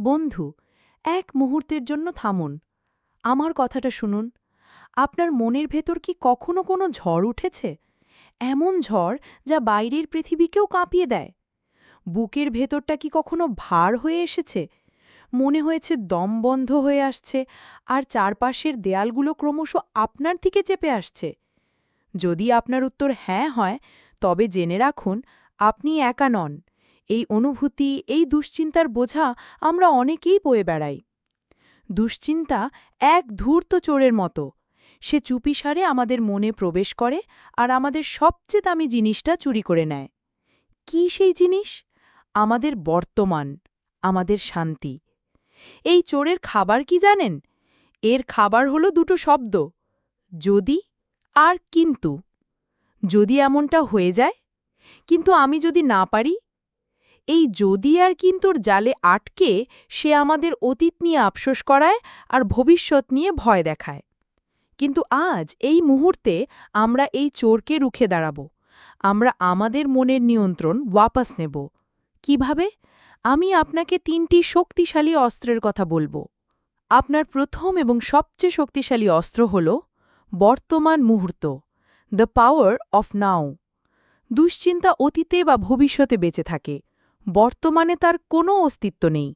বন্ধু, এক মুহূর্তের জন্য থামুন। আমার কথাটা শুনুন। আপনার মনের ভেতর কি কখনো কোনো ঝড় উঠেছে? এমন ঝড় যা বাইরের পৃথিবীকেও কাঁপিয়ে দেয়? বুকের ভেতরটা কি কখনো ভার হয়ে এসেছে? মনে হয়েছে দম বন্ধ হয়ে আসছে আর চারপাশের দেয়ালগুলো ক্রমশ আপনার দিকে চেপে আসছে। যদি আপনার উত্তর হ্যাঁ হয়, তবে জেনে রাখুন, আপনি একা নন। এই অনুভূতি, এই দুশ্চিন্তার বোঝা আমরা অনেকেই বয়ে বেড়াই। দুশ্চিন্তা এক ধূর্ত চোরের মতো। সে চুপিসারে আমাদের মনে প্রবেশ করে আর আমাদের সবচেয়ে দামি জিনিসটা চুরি করে নেয়। কি সেই জিনিস? আমাদের বর্তমান, আমাদের শান্তি। এই চোরের খাবার কি জানেন? এর খাবার হলো দুটো শব্দ, যদি আর কিন্তু। যদি এমনটা হয়ে যায়, কিন্তু আমি যদি না পারি এই যদি আর কিন্তুর জালে আটকে, সে আমাদের অতীত নিয়ে আফসোস করায় আর ভবিষ্যৎ নিয়ে ভয় দেখায়। কিন্তু আজ এই মুহূর্তে আমরা এই চোরকে রুখে দাঁড়াব। আমরা আমাদের মনের নিয়ন্ত্রণ ওয়াপাস নেব। কীভাবে? আমি আপনাকে তিনটি শক্তিশালী অস্ত্রের কথা বলব। আপনার প্রথম এবং সবচেয়ে শক্তিশালী অস্ত্র হল বর্তমান মুহূর্ত দ্য পাওয়ার অফ নাও দুশ্চিন্তা অতীতে বা ভবিষ্যতে বেঁচে থাকে। বর্তমানে তার কোনো অস্তিত্ব নেই।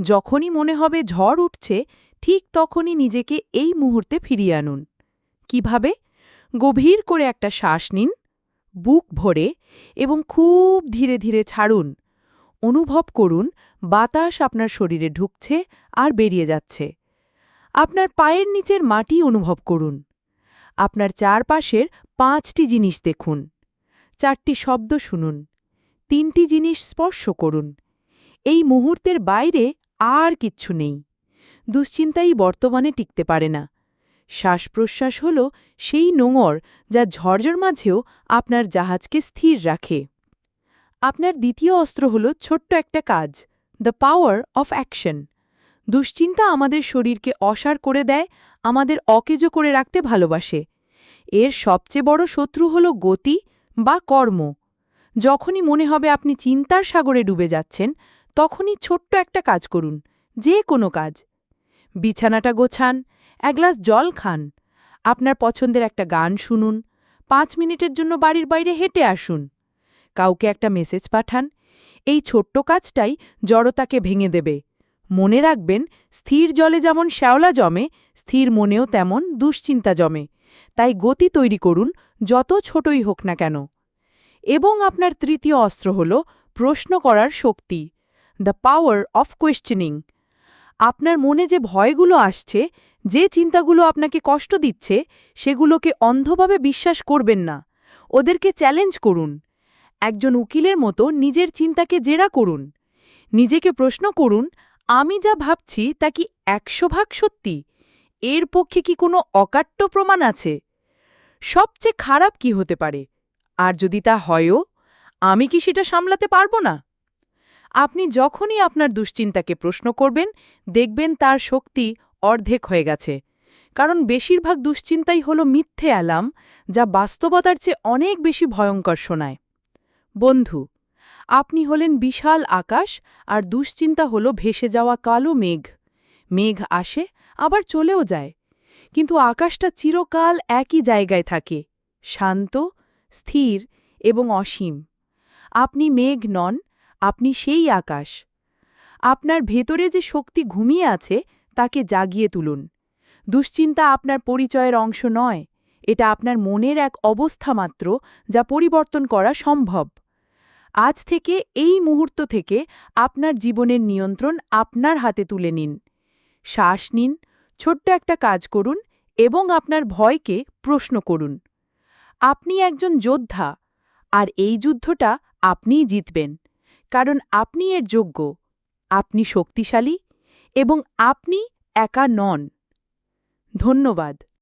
যখনই মনে হবে ঝড় উঠছে, ঠিক তখনই নিজেকে এই মুহূর্তে ফিরিয়ে আনুন। কীভাবে? গভীর করে একটা শ্বাস নিন, বুক ভরে এবং খুব ধীরে ধীরে ছাড়ুন। অনুভব করুন, বাতাস আপনার শরীরে ঢুকছে আর বেরিয়ে যাচ্ছে। আপনার পায়ের নিচের মাটি অনুভব করুন। আপনার চারপাশের পাঁচটি জিনিস দেখুন। চারটি শব্দ শুনুন। তিনটি জিনিস স্পর্শ করুন। এই মুহূর্তের বাইরে আর কিচ্ছু নেই। দুশ্চিন্তাই বর্তমানে টিকতে পারে না। শ্বাস প্রশ্বাস হল সেই নোঙর যা ঝড়ঝর মাঝেও আপনার জাহাজকে স্থির রাখে। আপনার দ্বিতীয় অস্ত্র হল ছোট্ট একটা কাজ দ্য পাওয়ার অফ অ্যাকশন দুশ্চিন্তা আমাদের শরীরকে অসার করে দেয়, আমাদের অকেজো করে রাখতে ভালোবাসে। এর সবচেয়ে বড় শত্রু হল গতি বা কর্ম। যখনই মনে হবে আপনি চিন্তার সাগরে ডুবে যাচ্ছেন, তখনই ছোট্ট একটা কাজ করুন, যে কোনো কাজ। বিছানাটা গোছান, এক গ্লাস জল খান, আপনার পছন্দের একটা গান শুনুন, পাঁচ মিনিটের জন্য বাড়ির বাইরে হেঁটে আসুন, কাউকে একটা মেসেজ পাঠান, এই ছোট্ট কাজটাই জড়তাকে ভেঙে দেবে। মনে রাখবেন, স্থির জলে যেমন শ্যাওলা জমে, স্থির মনেও তেমন দুশ্চিন্তা জমে, তাই গতি তৈরি করুন, যত ছোটই হোক না কেন। এবং আপনার তৃতীয় অস্ত্র হল প্রশ্ন করার শক্তি দ্য পাওয়ার অফ কোয়েশ্চেনিং আপনার মনে যে ভয়গুলো আসছে, যে চিন্তাগুলো আপনাকে কষ্ট দিচ্ছে, সেগুলোকে অন্ধভাবে বিশ্বাস করবেন না। ওদেরকে চ্যালেঞ্জ করুন। একজন উকিলের মতো নিজের চিন্তাকে জেরা করুন। নিজেকে প্রশ্ন করুন, আমি যা ভাবছি তা কি একশো ভাগ সত্যি? এর পক্ষে কি কোনো অকাট্য প্রমাণ আছে? সবচেয়ে খারাপ কি হতে পারে? আর যদি তা হয়ও, আমি কি সেটা সামলাতে পারব না? আপনি যখনই আপনার দুশ্চিন্তাকে প্রশ্ন করবেন, দেখবেন তার শক্তি অর্ধেক হয়ে গেছে। কারণ বেশিরভাগ দুশ্চিন্তাই হল মিথ্যে অ্যালাম যা বাস্তবতার চেয়ে অনেক বেশি ভয়ঙ্কর শোনায়। বন্ধু, আপনি হলেন বিশাল আকাশ আর দুশ্চিন্তা হল ভেসে যাওয়া কালো মেঘ। মেঘ আসে, আবার চলেও যায়। কিন্তু আকাশটা চিরকাল একই জায়গায় থাকে, শান্ত স্থির এবং অসীম। আপনি মেঘ নন, আপনি সেই আকাশ। আপনার ভেতরে যে শক্তি ঘুমিয়ে আছে, তাকে জাগিয়ে তুলুন। দুশ্চিন্তা আপনার পরিচয়ের অংশ নয়, এটা আপনার মনের এক অবস্থা মাত্র যা পরিবর্তন করা সম্ভব। আজ থেকে, এই মুহূর্ত থেকে আপনার জীবনের নিয়ন্ত্রণ আপনার হাতে তুলে নিন। শ্বাস নিন, ছোট্ট একটা কাজ করুন এবং আপনার ভয়কে প্রশ্ন করুন। আপনি একজন যোদ্ধা, আর এই যুদ্ধটা আপনিই জিতবেন, কারণ আপনি এর যোগ্য, আপনি শক্তিশালী এবং আপনি একা নন। ধন্যবাদ।